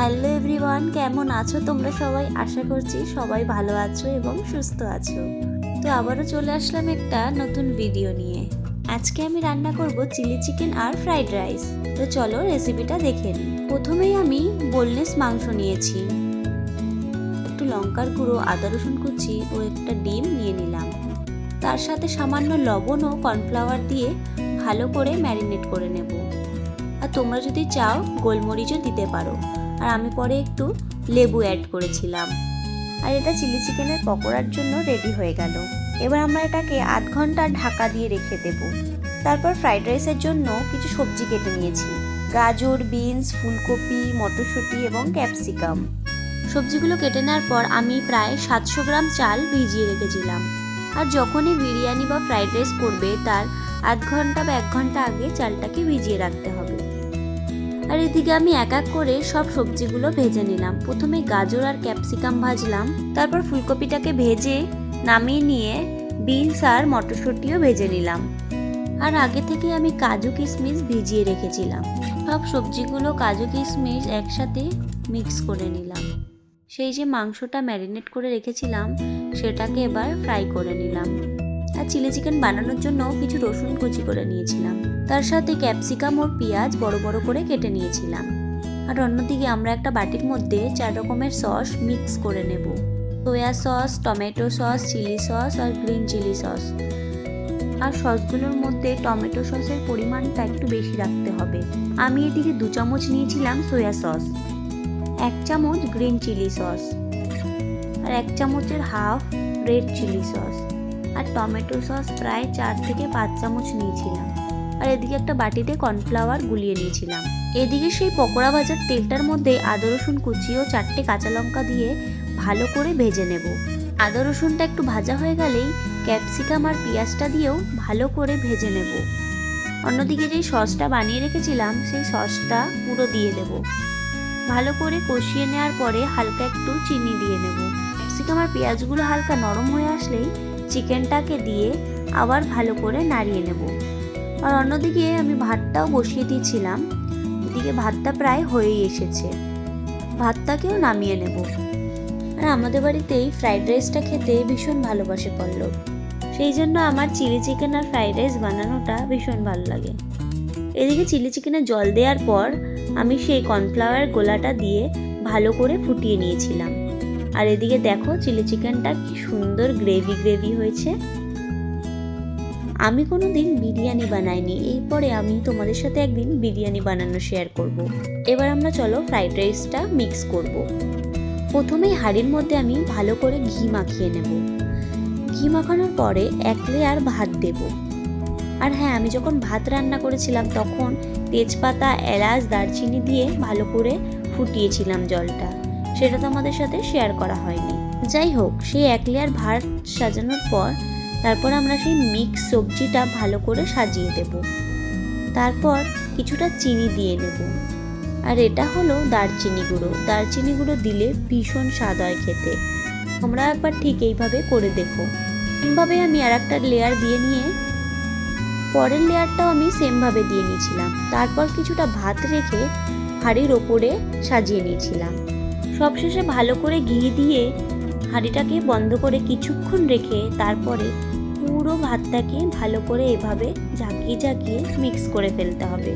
Hello everyone, কেমন আছো তোমরা সবাই? আশা করছি সবাই ভালো আছো এবং সুস্থ আছো। তো আবারও চলে আসলাম একটা নতুন ভিডিও নিয়ে। আজকে আমি রান্না করব চিলি চিকেন আর ফ্রাইড রাইস। তো চলো রেসিপিটা দেখে নিই। প্রথমেই আমি বোনলেস মাংস নিয়েছি। একটু লঙ্কার গুঁড়ো, আদা রসুন কুচি ও একটা ডিম নিয়ে নিলাম। তার সাথে সামান্য লবণ ও কর্নফ্লাওয়ার দিয়ে ভালো করে ম্যারিনেট করে নেব। আর তোমরা যদি চাও গোলমরিচও দিতে পারো। আর আমি পরে একটু লেবু অ্যাড করেছিলাম। আর এটা চিলি চিকেনের পকোড়ার জন্য রেডি হয়ে গেল। এবার আমরা এটাকে আধ ঘণ্টা ঢাকা দিয়ে রেখে দেব। তারপর ফ্রাইড রাইসের জন্য কিছু সবজি কেটে নিয়েছি। গাজর বিনস ফুলকপি, মটরশুঁটি এবং ক্যাপসিকাম সবজিগুলো কেটে নেওয়ার পর আমি প্রায় সাতশো গ্রাম চাল ভিজিয়ে রেখেছিলাম। আর যখনই বিরিয়ানি বা ফ্রাইড রাইস করবে, তার আধ ঘণ্টা বা এক ঘণ্টা আগে চালটাকে ভিজিয়ে রাখতে হবে। আর এদিকে আমি এক এক করে সব সবজিগুলো ভেজে নিলাম। প্রথমে গাজর আর ক্যাপসিকাম ভাজলাম, তারপর ফুলকপিটাকে ভেজে নামিয়ে নিয়ে বিনস আর মটরশুঁটিও ভেজে নিলাম। আর আগে থেকে আমি কাজু কিশমিশ ভিজিয়ে রেখেছিলাম। সব সবজিগুলো কাজু কিশমিশ একসাথে মিক্স করে নিলাম। সেই যে মাংসটা ম্যারিনেট করে রেখেছিলাম, সেটাকে এবার ফ্রাই করে নিলাম। আর চিলি চিকেন বানানোর জন্য কিছু রসুন কুচি করে নিয়েছিলাম। তার সাথে ক্যাপসিকাম ও পেঁয়াজ বড় বড় করে কেটে নিয়েছিলাম। আর অন্যদিকে আমরা একটা বাটির মধ্যে চার রকমের সস মিক্স করে নেব। Soya sauce, tomato sauce, chilli sauce আর গ্রিন চিলি সস। আর সসগুলোর মধ্যে টমেটো সসের পরিমাণটা একটু বেশি রাখতে হবে। আমি এদিকে দু চামচ নিয়েছিলাম সোয়া সস, এক চামচ গ্রিন চিলি সস আর এক চামচের হাফ রেড চিলি সস। আর টমেটো সস প্রায় চার থেকে পাঁচ চামচ নিয়েছিলাম। আর এদিকে একটা বাটিতে কর্নফ্লাওয়ার গুলিয়ে নিয়েছিলাম। এদিকে সেই পকোড়া ভাজার তেলটার মধ্যে আদা, রসুন কুচি ও চারটে কাঁচা লঙ্কা দিয়ে ভালো করে ভেজে নেব। আদা, রসুনটা একটু ভাজা হয়ে গেলেই ক্যাপসিকাম আর পেঁয়াজটা দিয়েও ভালো করে ভেজে নেব। অন্যদিকে যেই সসটা বানিয়ে রেখেছিলাম, সেই সসটা পুরো দিয়ে দেব। ভালো করে কষিয়ে নেওয়ার পরে হালকা একটু চিনি দিয়ে নেব। ক্যাপসিকাম আর পেঁয়াজগুলো হালকা নরম হয়ে আসলেই চিকেনটাকে দিয়ে আবার ভালো করে নাড়িয়ে নেব। আর অন্যদিকে আমি ভাতটাও বসিয়ে দিয়েছিলাম। এদিকে ভাতটা প্রায় হয়েই এসেছে। ভাতটাকেও নামিয়ে নেব। আর আমাদের বাড়িতেই ফ্রাইড রাইসটা খেতে ভীষণ ভালোবাসে পল্লব। সেই জন্য আমার চিলি চিকেন আর ফ্রাইড রাইস বানানোটা ভীষণ ভালো লাগে। এদিকে চিলি চিকেনে জল দেওয়ার পর আমি সেই কর্নফ্লাওয়ার গোলাটা দিয়ে ভালো করে ফুটিয়ে নিয়েছিলাম। আর এদিকে দেখো চিলি চিকেনটা কি সুন্দর গ্রেভি গ্রেভি হয়েছে আমি কোনো দিন বিরিয়ানি বানাইনি, এরপরে আমি তোমাদের সাথে একদিন বিরিয়ানি বানানো শেয়ার করব। এবার আমরা চলো ফ্রাইড রাইসটা মিক্স করব। প্রথমেই হাঁড়ির মধ্যে আমি ভালো করে ঘি মাখিয়ে নেব ঘি মাখানোর পরে এক লেয়ার ভাত দেব আর হ্যাঁ আমি যখন ভাত রান্না করেছিলাম তখন তেজপাতা, এলাচ, দারচিনি দিয়ে ভালো করে ফুটিয়েছিলাম জলটা সেটা তো আমাদের সাথে শেয়ার করা হয়নি। যাই হোক, সেই এক লেয়ার ভাত সাজানোর পর তারপর আমরা সেই মিক্স সবজিটা ভালো করে সাজিয়ে দেব। তারপর কিছুটা চিনি দিয়ে নেব। আর এটা হলো দারচিনি গুঁড়ো। দারচিনি গুঁড়ো দিলে ভীষণ স্বাদ হয় খেতে। তোমরা একবার ঠিক এইভাবে করে দেখো। সেমভাবে আমি আর একটা লেয়ার দিয়ে নিয়ে পরের লেয়ারটাও আমি সেমভাবে দিয়ে নিয়েছিলাম। তারপর কিছুটা ভাত রেখে হাঁড়ির ওপরে সাজিয়ে নিয়েছিলাম। সবশেষে ভালো করে ঘি দিয়ে হাঁড়িটাকে বন্ধ করে কিছুক্ষণ রেখে তারপরে পুরো ভাতটাকে ভালো করে এভাবে ঝাঁকিয়ে ঝাঁকিয়ে মিক্স করে ফেলতে হবে।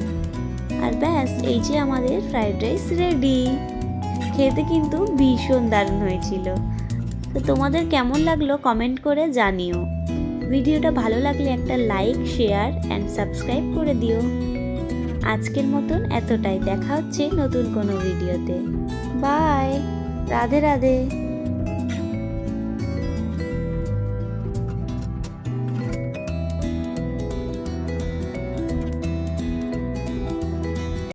আর ব্যাস, এই যে আমাদের ফ্রাইড রাইস রেডি খেতে কিন্তু ভীষণ দারুণ হয়েছিল। তো তোমাদের কেমন লাগল কমেন্ট করে জানিও। ভিডিওটা ভালো লাগলে একটা লাইক শেয়ার অ্যান্ড সাবস্ক্রাইব করে দিও। আজকের মতন এতটাই। দেখা হচ্ছে নতুন কোনো ভিডিওতে বাই। রাধে রাধে।